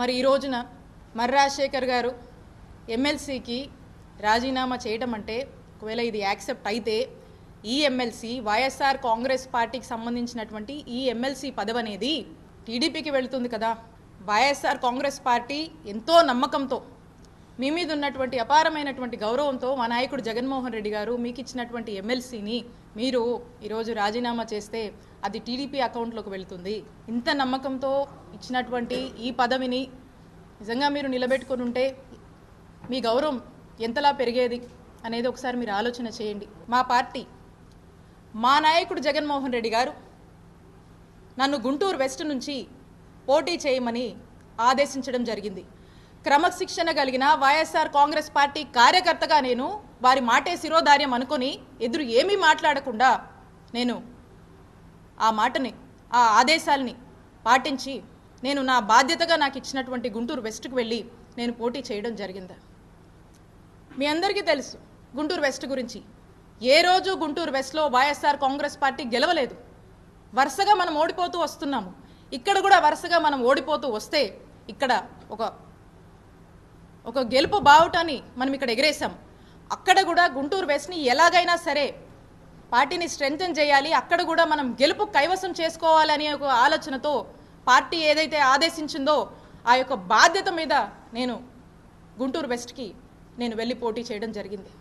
మరి ఈ రోజున మర్రి రాజశేఖర్ గారు ఎమ్మెల్సీకి రాజీనామా చేయడం అంటే ఒకవేళ ఇది యాక్సెప్ట్ అయితే ఈ ఎమ్మెల్సీ వైఎస్ఆర్ కాంగ్రెస్ పార్టీకి సంబంధించినటువంటి ఈ ఎమ్మెల్సీ పదవి అనేది టీడీపీకి వెళుతుంది కదా. వైఎస్ఆర్ కాంగ్రెస్ పార్టీ ఎంతో నమ్మకంతో మీ మీద ఉన్నటువంటి అపారమైనటువంటి గౌరవంతో మా నాయకుడు జగన్మోహన్ రెడ్డి గారు మీకు ఇచ్చినటువంటి ఎమ్మెల్సీని మీరు ఈరోజు రాజీనామా చేస్తే అది టీడీపీ అకౌంట్లోకి వెళ్తుంది. ఇంత నమ్మకంతో ఇచ్చినటువంటి ఈ పదవిని నిజంగా మీరు నిలబెట్టుకొని ఉంటే మీ గౌరవం ఎంతలా పెరిగేది అనేది ఒకసారి మీరు ఆలోచన చేయండి. మా పార్టీ మా నాయకుడు జగన్మోహన్ రెడ్డి గారు నన్ను గుంటూరు వెస్ట్ నుంచి పోటీ చేయమని ఆదేశించడం జరిగింది. క్రమశిక్షణ కలిగిన వైఎస్ఆర్ కాంగ్రెస్ పార్టీ కార్యకర్తగా నేను వారి మాటే శిరోధార్యం అనుకొని ఎదురు ఏమీ మాట్లాడకుండా నేను ఆ మాటని ఆ ఆదేశాల్ని పాటించి నేను నా బాధ్యతగా నాకు ఇచ్చినటువంటి గుంటూరు వెస్ట్కి వెళ్ళి నేను పోటీ చేయడం జరిగింది. మీ అందరికీ తెలుసు గుంటూరు వెస్ట్ గురించి. ఏ రోజు గుంటూరు వెస్ట్లో వైఎస్ఆర్ కాంగ్రెస్ పార్టీ గెలవలేదు. వరుసగా మనం ఓడిపోతూ వస్తున్నాము. ఇక్కడ కూడా వరుసగా మనం ఓడిపోతూ వస్తే ఇక్కడ ఒక ఒక గెలుపు బావుటని మనం ఇక్కడ ఎగరేసాం అక్కడ కూడా గుంటూరు వెస్ట్ని ఎలాగైనా సరే పార్టీని స్ట్రెంగ్తన్ చేయాలి అక్కడ కూడా మనం గెలుపు కైవసం చేసుకోవాలనే ఒక ఆలోచనతో పార్టీ ఏదైతే ఆదేశించిందో ఆ యొక్క బాధ్యత మీద నేను గుంటూరు వెస్ట్కి నేను వెళ్ళి పోటీ చేయడం జరిగింది.